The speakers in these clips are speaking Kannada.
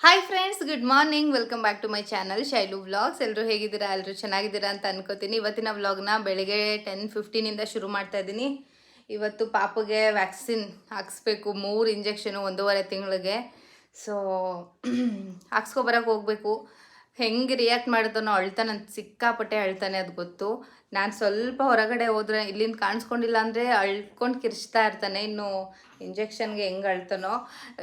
Hi friends good morning welcome back to my channel Shailu vlogs ಎಲ್ಲರೂ ಹೇಗಿದ್ದೀರಾ? ಎಲ್ಲರೂ ಚೆನ್ನಾಗಿದ್ದೀರಾ ಅಂತ ಅನ್ಕೋತೀನಿ. ಇವತ್ತಿನ ವ್ಲಾಗ್ನ ಬೆಳಿಗ್ಗೆ ಟೆನ್ ಫಿಫ್ಟೀನಿಂದ ಶುರು ಮಾಡ್ತಾ ಇದ್ದೀನಿ. ಇವತ್ತು ಪಾಪಗೆ ವ್ಯಾಕ್ಸಿನ್ ಹಾಕ್ಸ್ಬೇಕು, ಮೂರು ಇಂಜೆಕ್ಷನು ಒಂದೂವರೆ ತಿಂಗಳಿಗೆ. ಸೊ ಹಾಕ್ಸ್ಕೊಬರಕ್ಕೆ ಹೋಗಬೇಕು. ಹೆಂಗೆ ರಿಯಾಕ್ಟ್ ಮಾಡಿದನೋ ಅಳ್ತಾನೆ ಸಿಕ್ಕಾಪಟ್ಟೆ ಅಳ್ತಾನೆ ಅದು ಗೊತ್ತು. ನಾನು ಸ್ವಲ್ಪ ಹೊರಗಡೆ ಹೋದ್ರೆ ಇಲ್ಲಿಂದ ಕಾಣಿಸ್ಕೊಂಡಿಲ್ಲ ಅಂದರೆ ಅಳ್ಕೊಂಡು ಕಿರ್ಚ್ತಾ ಇರ್ತಾನೆ. ಇನ್ನು ಇಂಜೆಕ್ಷನ್ಗೆ ಹೆಂಗೆ ಅಳ್ತಾನೋ.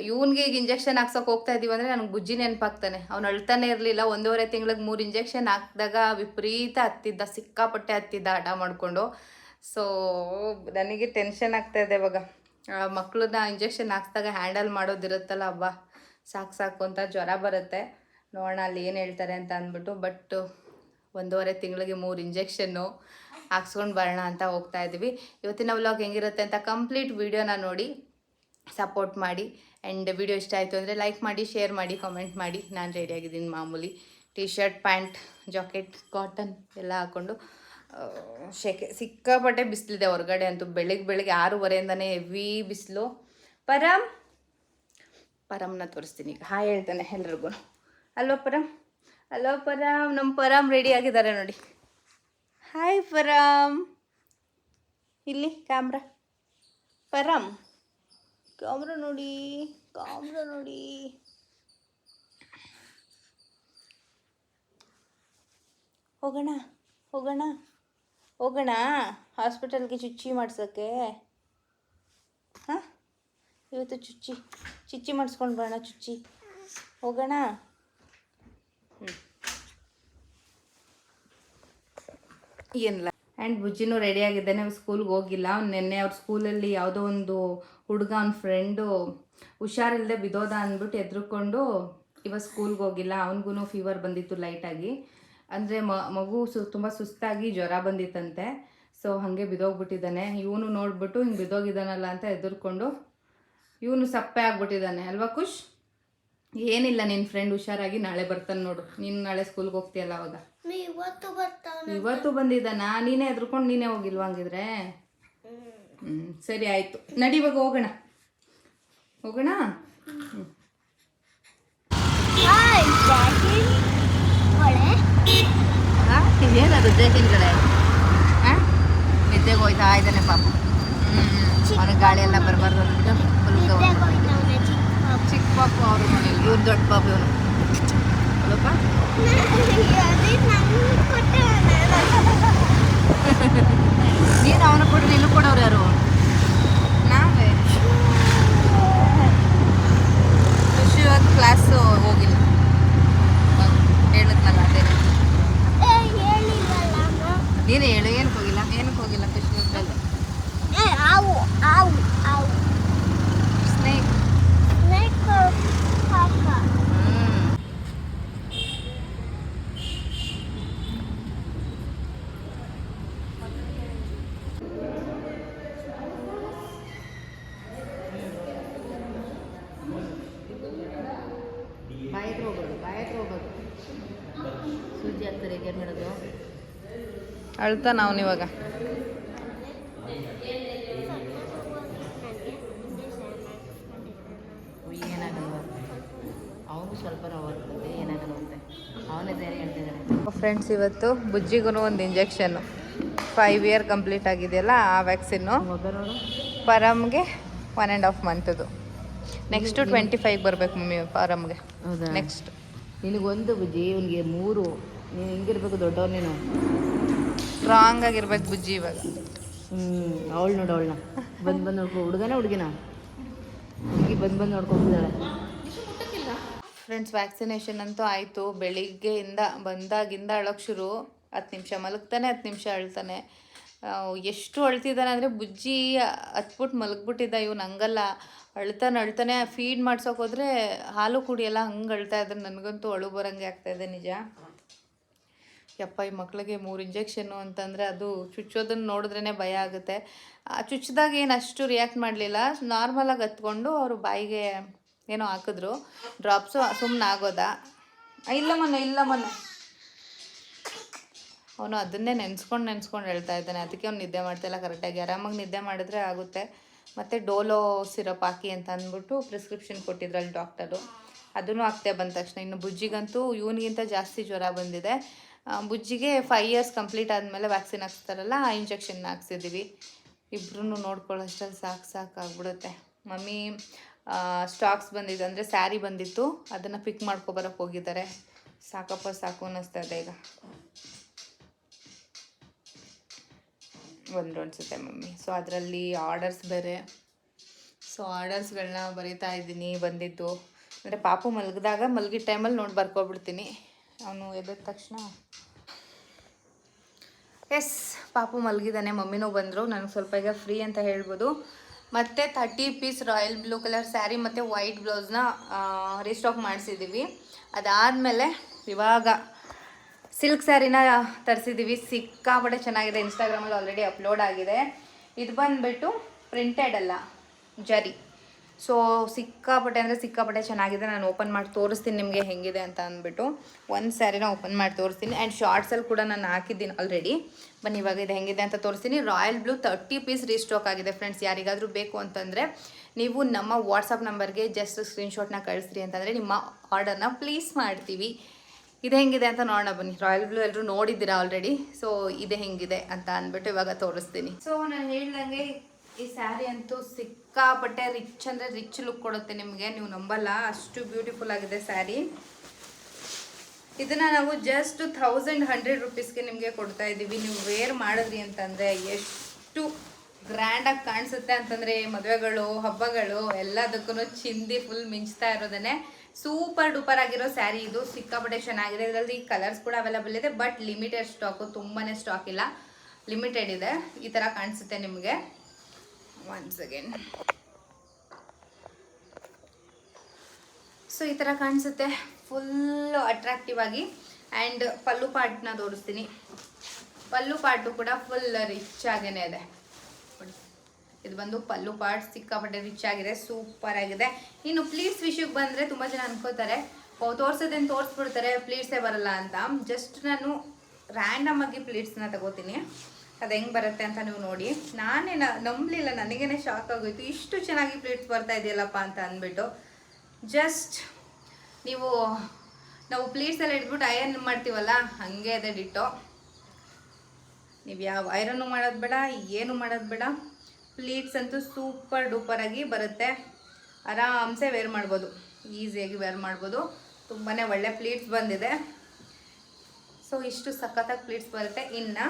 ಇವನಿಗೆ ಈಗ ಇಂಜೆಕ್ಷನ್ ಹಾಕ್ಸೋಕೆ ಹೋಗ್ತಾ ಇದ್ದೀವಿ ಅಂದರೆ ನನಗೆ ಬುಜ್ಜಿ ನೆನಪಾಗ್ತಾನೆ. ಅವ್ನು ಅಳ್ತಾನೆ ಇರಲಿಲ್ಲ, ಒಂದೂವರೆ ತಿಂಗಳಿಗೆ ಮೂರು ಇಂಜೆಕ್ಷನ್ ಹಾಕಿದಾಗ ವಿಪರೀತ ಹತ್ತಿದ್ದ, ಸಿಕ್ಕಾಪಟ್ಟೆ ಹತ್ತಿದ್ದ ಹಠ ಮಾಡಿಕೊಂಡು. ಸೊ ನನಗೆ ಟೆನ್ಷನ್ ಆಗ್ತಾ ಇದೆ ಇವಾಗ. ಮಕ್ಕಳನ್ನ ಇಂಜೆಕ್ಷನ್ ಹಾಕ್ಸಿದಾಗ ಹ್ಯಾಂಡಲ್ ಮಾಡೋದಿರುತ್ತಲ್ಲ ಹಬ್ಬ ಸಾಕು ಸಾಕು ಅಂತ ಜ್ವರ ಬರುತ್ತೆ. ನೋಡೋಣ ಅಲ್ಲಿ ಏನು ಹೇಳ್ತಾರೆ ಅಂತ ಅಂದ್ಬಿಟ್ಟು ಬಟ್ ಒಂದೂವರೆ ತಿಂಗಳಿಗೆ ಮೂರು ಇಂಜೆಕ್ಷನ್ನು ಹಾಕ್ಸ್ಕೊಂಡು ಬರೋಣ ಅಂತ ಹೋಗ್ತಾ ಇದ್ದೀವಿ ಇವತ್ತಿನ ವ್ಲಾಗ್ ಹೆಂಗಿರುತ್ತೆ ಅಂತ ಕಂಪ್ಲೀಟ್ ವೀಡಿಯೋನ ನೋಡಿ ಸಪೋರ್ಟ್ ಮಾಡಿ ಆ್ಯಂಡ್ ವಿಡಿಯೋ ಇಷ್ಟ ಆಯಿತು ಅಂದರೆ ಲೈಕ್ ಮಾಡಿ ಶೇರ್ ಮಾಡಿ ಕಾಮೆಂಟ್ ಮಾಡಿ. ನಾನು ರೆಡಿಯಾಗಿದ್ದೀನಿ ಮಾಮೂಲಿ. T shirt pant jacket cotton ಎಲ್ಲ ಹಾಕ್ಕೊಂಡು ಶೆಕೆ, ಸಿಕ್ಕಾಪಟ್ಟೆ ಬಿಸಿಲಿದೆ ಹೊರಗಡೆ ಅಂತೂ. ಬೆಳಿಗ್ಗೆ ಬೆಳಿಗ್ಗೆ ಆರೂವರೆಯಿಂದನೇ ಹೆವಿ ಬಿಸಿಲು. ಪರಮ್ ಪರಮ್ನ ತೋರಿಸ್ತೀನಿ ಈಗ. ಹಾಯ್ ಹೇಳ್ತಾನೆ ಎಲ್ರಿಗೂ. ಅಲ್ವಾ ಪರಮ್ ಅಲೋ ಪರಾಮ್ ನಮ್ಮ ಪರಮ್ ರೆಡಿ ಆಗಿದ್ದಾರೆ ನೋಡಿ. ಹಾಯ್ ಪರಮ್ ಇಲ್ಲಿ ಕ್ಯಾಮ್ರಾ ಪರಾಮ್ ಕ್ಯಾಮ್ರಾ ನೋಡಿ ಕ್ಯಾಮ್ರಾ ನೋಡಿ. ಹೋಗೋಣ ಹೋಗೋಣ. ಹೋಗೋಣ ಹಾಸ್ಪಿಟಲ್ಗೆ ಚುಚ್ಚಿ ಮಾಡ್ಸೋಕ್ಕೆ ಹಾಂ? ಇವತ್ತು ಚುಚ್ಚಿ ಚುಚ್ಚಿ ಮಾಡಿಸ್ಕೊಂಡು ಬರೋಣ, ಚುಚ್ಚಿ. ಹೋಗೋಣ. ಏನಿಲ್ಲ. ಆ್ಯಂಡ್ ಬುಜ್ಜಿನೂ ರೆಡಿ ಆಗಿದ್ದಾನೆ ಸ್ಕೂಲ್ಗೆ ಹೋಗಿಲ್ಲ. ಅವ್ನು ನಿನ್ನೆ ಅವ್ರ ಸ್ಕೂಲಲ್ಲಿ ಯಾವುದೋ ಒಂದು ಹುಡುಗ ಅವ್ನ ಫ್ರೆಂಡು ಹುಷಾರಿಲ್ಲದೆ ಬಿದೋದ ಅಂದ್ಬಿಟ್ಟು ಎದ್ರುಕೊಂಡು ಇವಾಗ ಸ್ಕೂಲ್ಗೆ ಹೋಗಿಲ್ಲ. ಅವನಿಗೂ ಫೀವರ್ ಬಂದಿತ್ತು ಲೈಟಾಗಿ ಅಂದರೆ ಮಗು ಸು, ತುಂಬ ಸುಸ್ತಾಗಿ ಜ್ವರ ಬಂದಿತ್ತಂತೆ. ಸೊ ಹಾಗೆ ಬಿದೋಗ್ಬಿಟ್ಟಿದ್ದಾನೆ ಇವನು ನೋಡ್ಬಿಟ್ಟು ಹಿಂಗೆ ಬಿದೋಗಿದ್ದಾನಲ್ಲ ಅಂತ ಎದುರ್ಕೊಂಡು ಇವನು ಸಪ್ಪೆ ಆಗ್ಬಿಟ್ಟಿದ್ದಾನೆ. ಅಲ್ವಾ ಖುಷ್ ಏನಿಲ್ಲ ನಿನ್ನ ಫ್ರೆಂಡ್ ಹುಷಾರಾಗಿ ನಾಳೆ ಬರ್ತಾನೆ ನೋಡು. ನೀನು ನಾಳೆ ಸ್ಕೂಲ್ಗೆ ಹೋಗ್ತಿಯಲ್ಲ ಅವಾಗ. ಇವತ್ತು ಬಂದಿದ್ದಾನ ಇವತ್ತು ಬಂದಿದ್ದಾನಾ? ನೀನೇ ಹೆದ್ರ್ಕೊಂಡು ನೀನೇ ಹೋಗಿಲ್ವಾ ಹಂಗಿದ್ರೆ? ಹ್ಞೂ ಸರಿ ಆಯಿತು. ನಡಿ ಇವಾಗ ಹೋಗೋಣ. ಹೋಗೋಣ? ಏನದು ಹಿಂದ್ಗಡೆ ಹಾಂ ನಿದ್ದೆಗೆ ಹೋಯ್ತಾ ಇದ್ದಾನೆ ಪಾಪ. ಹ್ಞೂ ಅವನಿಗೆ ಗಾಳಿ ಎಲ್ಲ ಬರಬಾರ್ದು ಅಂತ. ಚಿಕ್ಕ ಪಾಪು. ಅವ್ರ ಮನೇಲಿ ಇವ್ರು ದೊಡ್ಡ ಪಾಪು ಇವನು ಅಲ್ಲಪ್ಪ. ನೀನು ಅವನ ಕೊಡ್ರಿ ಇಲ್ಲೂ ಕೊಡೋರು ಯಾರು ನಾವೇ ಖುಷಿ ಇವತ್ತು ಕ್ಲಾಸು ಹೋಗಿಲ್ಲ ಹೇಳಿದ್ನಲ್ಲ ಅದೇ ಏ, ಹೇಳಿಲ್ವಲ್ಲ ಅಮ್ಮ? ನೀನು ಹೇಳು ಏನಕ್ಕೆ ಹೋಗಿಲ್ಲ ಏನಕ್ಕೆ ಹೋಗಿಲ್ಲ ಖುಷಿ ಇವತ್ತು ಏ, ಹಾವು ಹಾವು ಹಾವು ಸ್ನೇಕ್ ಸ್ನೇಕ್ ಪಾಪ ಬಾಯಿ ಹತ್ರ ಹೋಗೋದು ಬಾಯಿ ಹತ್ರ ಹೋಗೋದು ಸೂಜಿ ಹಾಕ್ತಾರೆ ಈಗ ಏನು ಮಾಡೋದು ಅಳ್ತಾನ ಅವನು ಇವಾಗ ಏನಾಗಲ್ವ ಅವನು ಸ್ವಲ್ಪ ನೋವು ಬರ್ತದೆ ಏನಾಗಲ್ವಂತೆ ಅವನೇ ನಾವು ಇವಾಗ ಫ್ರೆಂಡ್ಸ್ ಇವತ್ತು ಬುಜ್ಜಿಗೂ ಒಂದು ಇಂಜೆಕ್ಷನ್ನು ಫೈವ್ ಇಯರ್ ಕಂಪ್ಲೀಟ್ ಆಗಿದೆಯಲ್ಲ ಆ ವ್ಯಾಕ್ಸಿನ್ನು ಪರಮ್ಗೆ ಒನ್ ಆ್ಯಂಡ್ ಹಾಫ್ ಮಂತದು ನೆಕ್ಸ್ಟು ಟ್ವೆಂಟಿ ಫೈವ್ ಬರಬೇಕು ಮಮ್ಮಿ ಪರಮ್ಗೆ ಹೌದಾ? ನೆಕ್ಸ್ಟ್ ನಿನಗೊಂದು ಬುಜ್ಜಿ ಇವನಿಗೆ ಮೂರು. ನೀನು ಹಿಂಗಿರ್ಬೇಕು ದೊಡ್ಡವ್ರು ನೀನು? ಸ್ಟ್ರಾಂಗ್ ಆಗಿರ್ಬೇಕು ಬುಜ್ಜಿ ಇವಾಗ. ಹ್ಞೂ ಅವಳು ನೋಡು ಅವಳನ್ನ. ಬಂದು ಬಂದು ನೋಡ್ಕೊ ಹುಡುಗನ ಹುಡುಗಿನ. ಹುಡುಗಿ ಬಂದು ಬಂದು ನೋಡ್ಕೊಂಡಿದ್ದಾಳೆ ಫ್ರೆಂಡ್ಸ್ ವ್ಯಾಕ್ಸಿನೇಷನ್ ಅಂತೂ ಆಯಿತು. ಬೆಳಿಗ್ಗೆಯಿಂದ ಬಂದಾಗಿಂದ ಅಳೋಕೆ ಶುರು. ಹತ್ತು ನಿಮಿಷ ಮಲಗ್ತಾನೆ ಹತ್ತು ನಿಮಿಷ ಅಳ್ತಾನೆ. ಎಷ್ಟು ಅಳ್ತಿದ್ದಾನೆ ಅಂದರೆ ಬುಜ್ಜಿ ಹತ್ಬಿಟ್ಟು ಮಲಗ್ಬಿಟ್ಟಿದ್ದ ಇವ್ನು ಹಂಗಲ್ಲ. ಅಳ್ತಾನೆ ಅಳ್ತಾನೆ ಫೀಡ್ ಮಾಡ್ಸೋಕೋದ್ರೆ ಹಾಲು ಕುಡಿಯಲ್ಲ ಹಂಗೆ ಅಳ್ತಾ ಇದ್ರೆ ನನಗಂತೂ ಅಳು ಬರಂಗೆ ಆಗ್ತಾಯಿದೆ ನಿಜ. ಯಪ್ಪ, ಈ ಮಕ್ಳಿಗೆ ಮೂರು ಇಂಜೆಕ್ಷನ್ನು ಅಂತಂದರೆ ಅದು ಚುಚ್ಚೋದನ್ನು ನೋಡಿದ್ರೇ ಭಯ ಆಗುತ್ತೆ. ಚುಚ್ಚಿದಾಗ ಏನು ಅಷ್ಟು ರಿಯಾಕ್ಟ್ ಮಾಡಲಿಲ್ಲ. ನಾರ್ಮಲಾಗಿ ಹತ್ಕೊಂಡು ಅವರು ಬಾಯಿಗೆ ಏನೋ ಹಾಕಿದ್ರು. ಡ್ರಾಪ್ಸು ಸುಮ್ಮನೆ ಆಗೋದಾ. ಇಲ್ಲ ಮೊನ್ನೆ ಇಲ್ಲ ಮೊನ್ನೆ ಅವನು ಅದನ್ನೇ ನೆನೆಸ್ಕೊಂಡು ನೆನೆಸ್ಕೊಂಡು ಹೇಳ್ತಾ ಇದ್ದಾನೆ. ಅದಕ್ಕೆ ಅವ್ನು ನಿದ್ದೆ ಮಾಡ್ತಾಯಿಲ್ಲ ಕರೆಕ್ಟಾಗಿ ಆರಾಮಾಗಿ ನಿದ್ದೆ ಮಾಡಿದ್ರೆ ಆಗುತ್ತೆ. ಮತ್ತು ಡೋಲೋ ಸಿರಪ್ ಹಾಕಿ ಅಂತ ಅಂದ್ಬಿಟ್ಟು ಪ್ರಿಸ್ಕ್ರಿಪ್ಷನ್ ಕೊಟ್ಟಿದ್ರಲ್ಲಿ ಡಾಕ್ಟರು ಅದನ್ನು ಆಗ್ತೇ ಬಂದ ತಕ್ಷಣ. ಇನ್ನು ಬುಜ್ಜಿಗಂತೂ ಇವನಿಗಿಂತ ಜಾಸ್ತಿ ಜ್ವರ ಬಂದಿದೆ. ಬುಜ್ಜಿಗೆ ಫೈವ್ ಇಯರ್ಸ್ ಕಂಪ್ಲೀಟ್ ಆದಮೇಲೆ ವ್ಯಾಕ್ಸಿನ್ ಹಾಕ್ಸ್ತಾರಲ್ಲ, ಆ ಇಂಜೆಕ್ಷನ್ ಹಾಕ್ಸಿದ್ದೀವಿ ಇಬ್ಬರೂ ನೋಡ್ಕೊಳ್ಳೋಷ್ಟಲ್ಲಿ ಸಾಕು ಸಾಕು ಆಗ್ಬಿಡುತ್ತೆ. ಮಮ್ಮಿ ಸ್ಟಾಕ್ಸ್ ಬಂದಿದ್ದು ಅಂದರೆ ಸ್ಯಾರಿ ಬಂದಿತ್ತು, ಅದನ್ನು ಪಿಕ್ ಮಾಡ್ಕೊಬರಕ್ಕೆ ಹೋಗಿದ್ದಾರೆ. ಸಾಕಪ್ಪ ಸಾಕು ಅನ್ನಿಸ್ತಾ ಇದೆ ಈಗ. ಒಂದು ಅನಿಸುತ್ತೆ ಮಮ್ಮಿ. ಸೊ ಅದರಲ್ಲಿ ಆರ್ಡರ್ಸ್ ಬೇರೆ. ಸೊ ಆರ್ಡರ್ಸ್ಗಳನ್ನ ಬರಿತಾ ಇದ್ದೀನಿ, ಬಂದಿದ್ದು. ಅಂದರೆ ಪಾಪು ಮಲಗಿದಾಗ ಮಲಗಿದ ಟೈಮಲ್ಲಿ ನೋಡಿ ಬರ್ಕೊಬಿಡ್ತೀನಿ. ಅವನು ಎದ್ದ ತಕ್ಷಣ ಎಸ್, ಪಾಪು ಮಲಗಿದ್ದಾನೆ ಮಮ್ಮಿನೂ ಬಂದರು. ನನಗೆ ಸ್ವಲ್ಪ ಈಗ ಫ್ರೀ ಅಂತ ಹೇಳ್ಬೋದು. ಮತ್ತು thirty piece royal blue colour saree ಮತ್ತು ವೈಟ್ ಬ್ಲೌಸ್ನ ರೀಸ್ಟಾಕ್ ಮಾಡಿಸಿದ್ದೀವಿ ಅದಾದಮೇಲೆ ಇವಾಗ ಸಿಲ್ಕ್ ಸ್ಯಾರಿನ ತರಿಸಿದ್ದೀವಿ ಸಿಕ್ಕಾಪಟ್ಟೆ ಚೆನ್ನಾಗಿದೆ. ಇನ್ಸ್ಟಾಗ್ರಾಮಲ್ಲಿ ಆಲ್ರೆಡಿ ಅಪ್ಲೋಡ್ ಆಗಿದೆ. ಇದು ಬಂದುಬಿಟ್ಟು ಪ್ರಿಂಟೆಡ್ ಅಲ್ಲ, ಜರಿ. ಸೊ ಸಿಕ್ಕಾಪಟ್ಟೆ ಅಂದರೆ ಸಿಕ್ಕಾಪಟ್ಟೆ ಚೆನ್ನಾಗಿದೆ. ನಾನು ಓಪನ್ ಮಾಡಿ ತೋರಿಸ್ತೀನಿ ನಿಮಗೆ ಹೆಂಗಿದೆ ಅಂತ ಅಂದ್ಬಿಟ್ಟು. ಒಂದು ಸ್ಯಾರಿನ ಓಪನ್ ಮಾಡಿ ತೋರಿಸ್ತೀನಿ. ಆ್ಯಂಡ್ ಶಾರ್ಟ್ಸಲ್ಲಿ ಕೂಡ ನಾನು ಹಾಕಿದ್ದೀನಿ ಆಲ್ರೆಡಿ ಬನ್ನಿ, ಇವಾಗ ಇದು ಹೆಂಗಿದೆ ಅಂತ ತೋರಿಸ್ತೀನಿ. Royal blue thirty piece restock ಆಗಿದೆ ಫ್ರೆಂಡ್ಸ್ ಯಾರಿಗಾದರೂ ಬೇಕು ಅಂತಂದರೆ ನೀವು ನಮ್ಮ ವಾಟ್ಸಪ್ ನಂಬರ್ಗೆ ಜಸ್ಟ್ ಸ್ಕ್ರೀನ್ಶಾಟ್ನ ಕಳಿಸ್ರಿ ಅಂತಂದರೆ ನಿಮ್ಮ ಆರ್ಡರ್ನ ಪ್ಲೀಸ್ ಮಾಡ್ತೀವಿ. ಇದು ಹೆಂಗಿದೆ ಅಂತ ನೋಡೋಣ ಬನ್ನಿ. ರಾಯಲ್ ಬ್ಲೂ ಎಲ್ಲರೂ ನೋಡಿದ್ದೀರಾ ಆಲ್ರೆಡಿ ಸೊ ಇದು ಹೆಂಗಿದೆ ಅಂತ ಅಂದ್ಬಿಟ್ಟು ಇವಾಗ ತೋರಿಸ್ತೀನಿ. ಸೊ ನಾನು ಹೇಳ್ದಂಗೆ ಈ ಸ್ಯಾರಿ ಅಂತೂ ಸಿಕ್ಕಾಪಟ್ಟೆ ರಿಚ್ ಅಂದರೆ ರಿಚ್ ಲುಕ್ ಕೊಡುತ್ತೆ ನಿಮಗೆ. ನೀವು ನಂಬಲ್ಲ. ಅಷ್ಟು ಬ್ಯೂಟಿಫುಲ್ ಆಗಿದೆ ಸ್ಯಾರಿ ಇದನ್ನು ನಾವು ಜಸ್ಟ್ ಥೌಸಂಡ್ ಹಂಡ್ರೆಡ್ ರುಪೀಸ್ಗೆ ನಿಮಗೆ ಕೊಡ್ತಾ ಇದ್ದೀವಿ. ನೀವು ವೇರ್ ಮಾಡಿದ್ರಿ ಅಂತಂದರೆ ಎಷ್ಟು ಗ್ರ್ಯಾಂಡಾಗಿ ಕಾಣಿಸುತ್ತೆ ಅಂತಂದರೆ ಮದುವೆಗಳು, ಹಬ್ಬಗಳು ಎಲ್ಲದಕ್ಕೂ ಚಿಂದಿ ಫುಲ್ ಮಿಂಚ್ತಾ ಇರೋದನ್ನೇ. ಸೂಪರ್ ಡೂಪರ್ ಆಗಿರೋ ಸ್ಯಾರಿ ಇದು. ಸಿಕ್ಕಾಪಟ್ಟೆ ಚೆನ್ನಾಗಿದೆ. ಇದರಲ್ಲಿ ಕಲರ್ಸ್ ಕೂಡ ಅವೈಲಬಲ್ ಇದೆ ಬಟ್ ಲಿಮಿಟೆಡ್ ಸ್ಟಾಕು ತುಂಬಾ ಸ್ಟಾಕ್ ಇಲ್ಲ. ಲಿಮಿಟೆಡ್ ಇದೆ. ಈ ಥರ ಕಾಣಿಸುತ್ತೆ ನಿಮಗೆ. ಒನ್ಸ್ ಅಗೇನ್ ಸೊ ಈ ಥರ ಕಾಣಿಸುತ್ತೆ. ಫುಲ್ಲು ಅಟ್ರಾಕ್ಟಿವ್ ಆಗಿ. ಆ್ಯಂಡ್ ಪಲ್ಲು ಪಾರ್ಟ್ನ ತೋರಿಸ್ತೀನಿ. ಪಲ್ಲು ಪಾರ್ಟು ಕೂಡ ಫುಲ್ ರಿಚ್ ಆಗೇನೆ ಇದೆ. ಇದು ಬಂದು ಪಲ್ಲು ಪಾರ್ಟ್ ಸಿಕ್ಕಾಪಟ್ಟೆ ರಿಚ್ ಆಗಿದೆ ಸೂಪರ್ ಆಗಿದೆ. ಇನ್ನು ಪ್ಲೀಟ್ಸ್ ವಿಷಯಕ್ಕೆ ಬಂದರೆ ತುಂಬ ಜನ ಅನ್ಕೋತಾರೆ ತೋರ್ಸೋದೇನು ತೋರಿಸ್ಬಿಡ್ತಾರೆ ಪ್ಲೀಟ್ಸೇ ಬರಲ್ಲ ಅಂತ. ಜಸ್ಟ್ ನಾನು ರ್ಯಾಂಡಮ್ ಆಗಿ ಪ್ಲೀಟ್ಸ್ನ ತಗೋತೀನಿ. ಅದು ಹೆಂಗೆ ಬರುತ್ತೆ ಅಂತ ನೀವು ನೋಡಿ. ನಾನೇ ನಂಬಲಿಲ್ಲ, ನನಗೇನೆ ಶಾಕ್ ಆಗೋಯ್ತು. ಇಷ್ಟು ಚೆನ್ನಾಗಿ ಪ್ಲೇಟ್ಸ್ ಬರ್ತಾ ಇದೆಯಲ್ಲಪ್ಪ ಅಂತ ಅಂದ್ಬಿಟ್ಟು. ಜಸ್ಟ್ ನೀವು, ನಾವು ಪ್ಲೇಟ್ಸಲ್ಲಿ ಇಟ್ಬಿಟ್ಟು ಐರನ್ ಮಾಡ್ತೀವಲ್ಲ, ಹಾಗೆ ಅದೇ ಡಿಟ್ಟು ನೀವು ಯಾವ ಐರನ್ನು ಮಾಡೋದು ಬೇಡ, ಏನು ಮಾಡೋದು ಬೇಡ. ಪ್ಲೇಟ್ಸ್ ಅಂತೂ ಸೂಪರ್ ಡೂಪರ್ ಆಗಿ ಬರುತ್ತೆ. ಆರಾಮ್ಸೆ ವೇರ್ ಮಾಡ್ಬೋದು. ಈಸಿಯಾಗಿ ವೇರ್ ಮಾಡ್ಬೋದು. ತುಂಬಾ ಒಳ್ಳೆ ಪ್ಲೀಟ್ಸ್ ಬಂದಿದೆ. ಸೊ ಇಷ್ಟು ಸಖತ್ತಾಗಿ ಪ್ಲೀಟ್ಸ್ ಬರುತ್ತೆ. ಇನ್ನು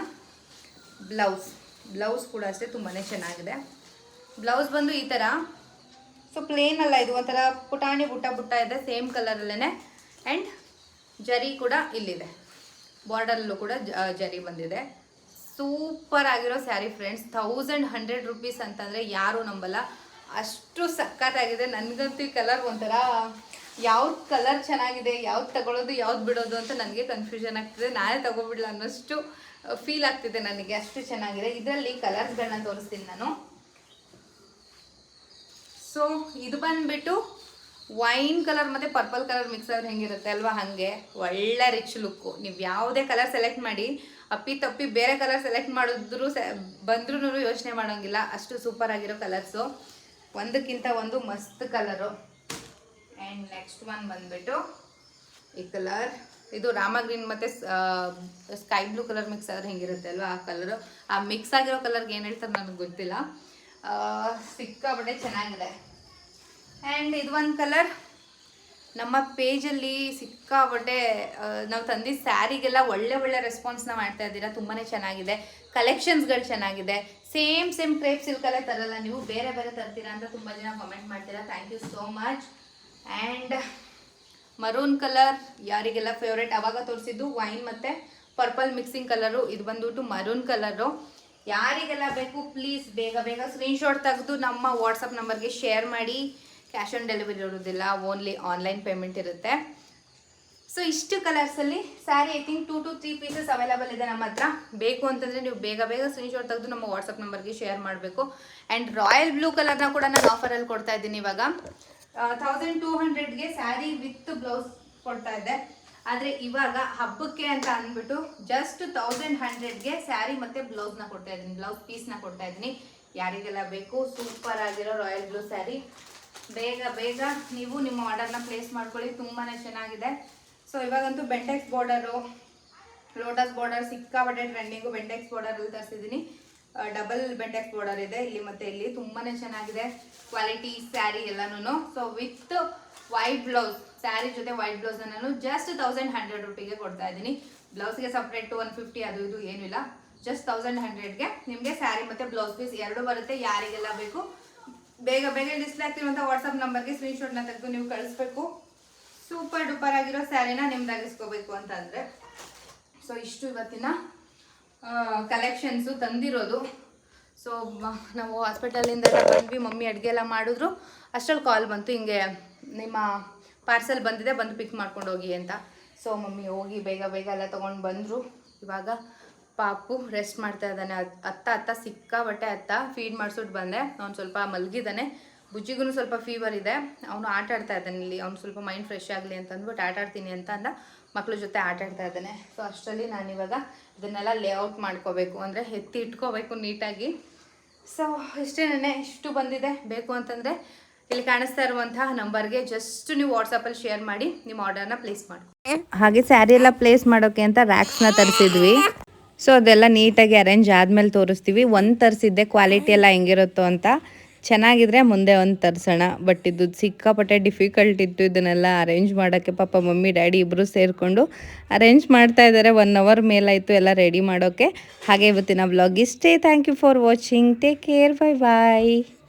ಬ್ಲೌಸ್ ಬ್ಲೌಸ್ ಕೂಡ ಅಷ್ಟೇ ತುಂಬಾ ಚೆನ್ನಾಗಿದೆ. ಬ್ಲೌಸ್ ಬಂದು ಈ ಥರ ಸೊ ಪ್ಲೇನ್ ಅಲ್ಲ, ಇದು ಒಂಥರ ಪುಟಾಣಿ ಬುಟ್ಟ ಬುಟ್ಟ ಇದೆ ಸೇಮ್ ಕಲರಲ್ಲೇ ಆ್ಯಂಡ್ ಜರಿ ಕೂಡ ಇಲ್ಲಿದೆ. ಬಾರ್ಡರಲ್ಲೂ ಕೂಡ ಜರಿ ಬಂದಿದೆ. ಸೂಪರ್ ಆಗಿರೋ sari friends thousand hundred rupees ಅಂತಂದರೆ ಯಾರೂ ನಂಬಲ್ಲ. ಅಷ್ಟು ಸಕ್ಕತ್ತಾಗಿದೆ ನನಗಂತೂ ಕಲರ್ ಒಂಥರ ಯಾವ್ದು ಕಲರ್ ಚೆನ್ನಾಗಿದೆ, ಯಾವ್ದು ತಗೊಳ್ಳೋದು ಯಾವ್ದು ಬಿಡೋದು ಅಂತ ನನಗೆ ಕನ್ಫ್ಯೂಷನ್ ಆಗ್ತಿದೆ. ನಾನೇ ತಗೋಬಿಡ್ಲ ಅನ್ನೋಷ್ಟು ಫೀಲ್ ಆಗ್ತಿದೆ ನನಗೆ, ಅಷ್ಟು ಚೆನ್ನಾಗಿದೆ. ಇದರಲ್ಲಿ ಕಲರ್ಸ್ಗಳನ್ನ ತೋರಿಸ್ತೀನಿ ನಾನು. ಸೊ ಇದು ಬಂದ್ಬಿಟ್ಟು ವೈನ್ ಕಲರ್ ಮತ್ತು ಪರ್ಪಲ್ ಕಲರ್ ಮಿಕ್ಸ್ ಆದ್ರೆ ಹೆಂಗಿರುತ್ತೆ ಅಲ್ವಾ? ಹಾಗೆ. ಒಳ್ಳೆ ರಿಚ್ ಲುಕ್ಕು ನೀವು ಯಾವುದೇ ಕಲರ್ ಸೆಲೆಕ್ಟ್ ಮಾಡಿ, ಅಪ್ಪಿ ತಪ್ಪಿ ಬೇರೆ ಕಲರ್ ಸೆಲೆಕ್ಟ್ ಮಾಡಿದ್ರು ಸೆ ಬಂದ್ರೂ ಯೋಚನೆ ಮಾಡೋಂಗಿಲ್ಲ. ಅಷ್ಟು ಸೂಪರ್ ಆಗಿರೋ ಕಲರ್ಸು ಒಂದಕ್ಕಿಂತ ಒಂದು ಮಸ್ತ್ ಕಲರು ಆ್ಯಂಡ್ ನೆಕ್ಸ್ಟ್ ಒನ್ ಬಂದ್ಬಿಟ್ಟು ಈ ಕಲರ್ ಇದು ರಾಮ ಗ್ರೀನ್ ಮತ್ತು ಸ್ಕೈ ಬ್ಲೂ ಕಲರ್ ಮಿಕ್ಸ್ ಆದ್ರೆ ಹೆಂಗಿರುತ್ತೆ ಅಲ್ವಾ ಆ ಕಲರು? ಆ ಮಿಕ್ಸ್ ಆಗಿರೋ ಕಲರ್ಗೆ ಏನು ಹೇಳ್ತಾರೆ ನನಗೆ ಗೊತ್ತಿಲ್ಲ. ಸಿಕ್ಕಾಪಟ್ಟೆ ಚೆನ್ನಾಗಿದೆ. ಆ್ಯಂಡ್ ಇದು ಒಂದು ಕಲರ್ ನಮ್ಮ ಪೇಜಲ್ಲಿ ಸಿಕ್ಕಾಪಟ್ಟೆ ಆ, ನಾವು ತಂದಿದ್ದ ಸ್ಯಾರಿಗೆಲ್ಲ ಒಳ್ಳೆ ಒಳ್ಳೆ ರೆಸ್ಪಾನ್ಸ್ನ ಮಾಡ್ತಾ ಇದ್ದೀರಾ ತುಂಬಾ ಚೆನ್ನಾಗಿದೆ. ಕಲೆಕ್ಷನ್ಸ್ಗಳು ಚೆನ್ನಾಗಿದೆ. ಸೇಮ್ ಸೇಮ್ ಕ್ರೇಪ್ ಸಿಲ್ಕಲ್ಲೇ ತರಲ್ಲ ನೀವು ಬೇರೆ ಬೇರೆ ತರ್ತೀರಾ ಅಂತ ತುಂಬ ಜನ ಕಮೆಂಟ್ ಮಾಡ್ತೀರಾ. Thank you so much and maroon colour ಯಾರಿಗೆಲ್ಲ ಫೇವ್ರೇಟ್ ಅವಾಗ ತೋರಿಸಿದ್ದು ವೈನ್ ಮತ್ತು ಪರ್ಪಲ್ ಮಿಕ್ಸಿಂಗ್ ಕಲರು ಇದು ಬಂದ್ಬಿಟ್ಟು ಮರೂನ್ ಕಲರು ಯಾರಿಗೆಲ್ಲ ಬೇಕು ಪ್ಲೀಸ್ ಬೇಗ ಬೇಗ ಸ್ಕ್ರೀನ್ಶಾಟ್ ತೆಗೆದು ನಮ್ಮ ವಾಟ್ಸಪ್ ನಂಬರ್ಗೆ ಶೇರ್ ಮಾಡಿ. ಕ್ಯಾಶ್ ಆನ್ ಡೆಲಿವರಿ ಇರೋದಿಲ್ಲ ಓನ್ಲಿ ಆನ್ಲೈನ್ ಪೇಮೆಂಟ್ ಇರುತ್ತೆ. ಸೊ ಇಷ್ಟು ಕಲರ್ಸಲ್ಲಿ sari I think two to three pieces available ಇದೆ ನಮ್ಮ ಹತ್ರ. ಬೇಕು ಅಂತಂದರೆ ನೀವು ಬೇಗ ಬೇಗ ಸ್ಕ್ರೀನ್ಶಾಟ್ ತೆಗೆದು ನಮ್ಮ ವಾಟ್ಸಪ್ ನಂಬರ್ಗೆ ಶೇರ್ ಮಾಡಬೇಕು. ಆ್ಯಂಡ್ ರಾಯಲ್ ಬ್ಲೂ ಕಲರ್ನ ಕೂಡ ನಾನು ಆಫರಲ್ಲಿ ಕೊಡ್ತಾ ಇದ್ದೀನಿ ಇವಾಗ. ತೌಸಂಡ್ ಟೂ ಹಂಡ್ರೆಡ್ಗೆ ಸ್ಯಾರಿ ವಿತ್ ಬ್ಲೌಸ್ ಕೊಡ್ತಾ ಇದ್ದೆ. ಆದರೆ ಇವಾಗ ಹಬ್ಬಕ್ಕೆ ಅಂತ ಅಂದ್ಬಿಟ್ಟು ಜಸ್ಟ್ ತೌಸಂಡ್ ಹಂಡ್ರೆಡ್ಗೆ ಸ್ಯಾರಿ ಮತ್ತು ಬ್ಲೌಸ್ನ ಕೊಡ್ತಾ ಇದ್ದೀನಿ. ಬ್ಲೌಸ್ ಪೀಸ್ನ ಕೊಡ್ತಾ ಇದ್ದೀನಿ. ಯಾರಿಗೆಲ್ಲ ಬೇಕು ಸೂಪರ್ ಆಗಿರೋ ರಾಯಲ್ ಬ್ಲೂ ಸ್ಯಾರಿ ಬೇಗ ಬೇಗ ನೀವು ನಿಮ್ಮ ಆರ್ಡರ್ನ ಪ್ಲೇಸ್ ಮಾಡ್ಕೊಳ್ಳಿ. ತುಂಬಾ ಚೆನ್ನಾಗಿದೆ. ಸೊ ಇವಾಗಂತೂ ಬೆಂಟೆಕ್ಸ್ ಬಾರ್ಡರು ಲೋಟಸ್ ಬಾರ್ಡರ್ ಸಿಕ್ಕಾಪಟ್ಟೆ ಟ್ರೆಂಡಿಂಗು ಬೆಂಟೆಕ್ಸ್ ಬಾರ್ಡರಲ್ಲಿ ತರಿಸಿದ್ದೀನಿ. ಡಬಲ್ ಬೆಂಡೆಕ್ಸ್ ಬಾರ್ಡರ್ ಇದೆ. ಇಲ್ಲಿ ಮತ್ತೆ ಇಲ್ಲಿ ತುಂಬಾನೇ ಚೆನ್ನಾಗಿದೆ ಕ್ವಾಲಿಟಿ ಸ್ಯಾರಿ ಎಲ್ಲಾನು so with white blouse sari ಜೊತೆ ವೈಟ್ ಬ್ಲೌಸ್ ನಾನು ಜಸ್ಟ್ ತೌಸಂಡ್ ಹಂಡ್ರೆಡ್ ರುಪಿಗೆ ಕೊಡ್ತಾ ಇದ್ದೀನಿ. ಬ್ಲೌಸ್ಗೆ ಸಪ್ರೇಟ್ ಒನ್ ಫಿಫ್ಟಿ ಅದು ಇದು ಏನು ಇಲ್ಲ. ಜಸ್ಟ್ ತೌಸಂಡ್ ಹಂಡ್ರೆಡ್ಗೆ ನಿಮಗೆ ಸ್ಯಾರಿ ಮತ್ತೆ ಬ್ಲೌಸ್ ಪೀಸ್ ಎರಡು ಬರುತ್ತೆ. ಯಾರಿಗೆಲ್ಲ ಬೇಕು, ಬೇಗ ಬೇಗ ಡಿಸ್ಪ್ಲೇ ಆಗ್ತಿರುವಂಥ ವಾಟ್ಸಪ್ ನಂಬರ್ಗೆ ಸ್ಕ್ರೀನ್ಶಾಟ್ನ ತೆಗೆದು ನೀವು ಕಳಿಸ್ಬೇಕು. ಸೂಪರ್ ಡೂಪರ್ ಆಗಿರೋ ಸ್ಯಾರಿನ ನಿಮ್ದಾಗಿಸ್ಕೋಬೇಕು ಅಂತಂದರೆ. ಸೊ ಇಷ್ಟು ಇವತ್ತಿನ ಕಲೆಕ್ಷನ್ಸು ತಂದಿರೋದು. ಸೊ ನಾವು ಹಾಸ್ಪಿಟಲಿಂದ ಬಂದ್ವಿ ಮಮ್ಮಿ ಅಡುಗೆ ಎಲ್ಲ ಮಾಡಿದ್ರು. ಅಷ್ಟರಲ್ಲಿ ಕಾಲ್ ಬಂತು, ಹಿಂಗೆ ನಿಮ್ಮ ಪಾರ್ಸೆಲ್ ಬಂದಿದೆ, ಬಂದು ಪಿಕ್ ಮಾಡ್ಕೊಂಡು ಹೋಗಿ ಅಂತ. ಸೊ ಮಮ್ಮಿ ಹೋಗಿ ಬೇಗ ಬೇಗ ಎಲ್ಲ ತೊಗೊಂಡು ಬಂದರು. ಇವಾಗ ಪಾಪು ರೆಸ್ಟ್ ಮಾಡ್ತಾ ಇದ್ದಾನೆ. ಅತ್ತ ಅತ್ತ ಸಿಕ್ಕಾಬಟ್ಟೆ ಅತ್ತ ಫೀಡ್ ಮಾಡಿಸ್ಬಿಟ್ಟು ಬಂದೆ. ಅವ್ನು ಸ್ವಲ್ಪ ಮಲಗಿದ್ದಾನೆ ಬುಜ್ಜಿಗೂ ಸ್ವಲ್ಪ ಫೀವರ್ ಇದೆ. ಅವನು ಆಟ ಆಡ್ತಾ ಇದ್ದಾನೆ ಇಲ್ಲಿ. ಅವ್ನು ಸ್ವಲ್ಪ ಮೈಂಡ್ ಫ್ರೆಶ್ ಆಗಲಿ ಅಂತ ಅಂದ್ಬಿಟ್ಟು ಆಟ ಆಡ್ತೀನಿ ಅಂತ ಅಂದ. ಮಕ್ಳ ಜೊತೆ ಆಟ ಆಡ್ತಾ ಇದ್ದಾನೆ. ಸೊ ಅಷ್ಟರಲ್ಲಿ ನಾನಿವಾಗ ಇದನ್ನೆಲ್ಲ ಲೇಔಟ್ ಮಾಡ್ಕೋಬೇಕು. ಅಂದರೆ ಎತ್ತಿ ಇಟ್ಕೋಬೇಕು ನೀಟಾಗಿ. ಸೊ ಇಷ್ಟೇನೆ ಇಷ್ಟು ಬಂದಿದೆ. ಬೇಕು ಅಂತಂದರೆ ಇಲ್ಲಿ ಕಾಣಿಸ್ತಾ ಇರುವಂತಹ ನಂಬರ್ಗೆ ಜಸ್ಟ್ ನೀವು ವಾಟ್ಸಪ್ಪಲ್ಲಿ ಶೇರ್ ಮಾಡಿ ನಿಮ್ಮ ಆರ್ಡರ್ನ ಪ್ಲೇಸ್ ಮಾಡಿ ಹಾಗೆ ಸ್ಯಾರಿ ಎಲ್ಲ ಪ್ಲೇಸ್ ಮಾಡೋಕ್ಕೆ ಅಂತ ರ್ಯಾಕ್ಸ್ನ ತರಿಸಿದ್ವಿ. ಸೊ ಅದೆಲ್ಲ ನೀಟಾಗಿ ಅರೇಂಜ್ ಆದಮೇಲೆ ತೋರಿಸ್ತೀವಿ. ಒಂದು ತರಿಸಿದ್ದೆ. ಕ್ವಾಲಿಟಿ ಎಲ್ಲ ಹೆಂಗಿರುತ್ತೋ ಅಂತ. ಚೆನ್ನಾಗಿದ್ರೆ ಮುಂದೆ ಒಂದು ತರಿಸೋಣ. ಬಟ್ ಇದು ಸಿಕ್ಕಾಪಟ್ಟೆ ಡಿಫಿಕಲ್ಟ್ ಇತ್ತು. ಇದನ್ನೆಲ್ಲ ಅರೇಂಜ್ ಮಾಡೋಕ್ಕೆ ಪಾಪ ಮಮ್ಮಿ, ಡ್ಯಾಡಿ ಇಬ್ಬರು ಸೇರಿಕೊಂಡು ಅರೇಂಜ್ ಮಾಡ್ತಾ ಇದ್ದಾರೆ. ಒನ್ ಅವರ್ ಮೇಲಾಯಿತು ಎಲ್ಲ ರೆಡಿ ಮಾಡೋಕ್ಕೆ. ಹಾಗೆ ಇವತ್ತಿನ ಬ್ಲಾಗ್ ಇಷ್ಟೇ. Thank you for watching take care bye bye